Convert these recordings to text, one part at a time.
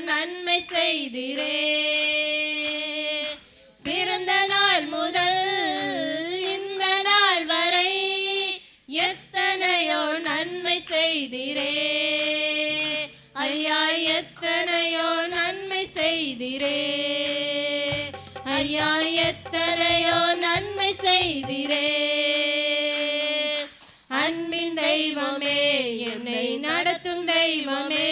நன்மை செய்திரே. பிறந்த நாள் முதல் இந்த நாள் வரை எத்தனையோ நன்மை செய்திரே. ஐயா எத்தனையோ நன்மை செய்திரே. ஐயா எத்தனையோ நன்மை செய்திரே. அன்பின் தெய்வமே என்னை நடத்தும் தெய்வமே.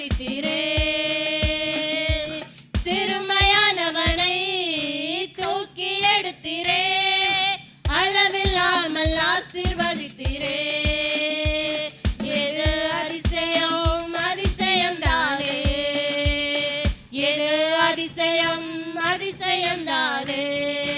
அளித்திரேன் சிறுமையானவனை தூக்கி எடுத்திரே அளவில்லாமல் ஆசிர்வதித்திரே. எது அதிசயம் அதிசயம் தானே. எது அதிசயம் அதிசயம் தானே.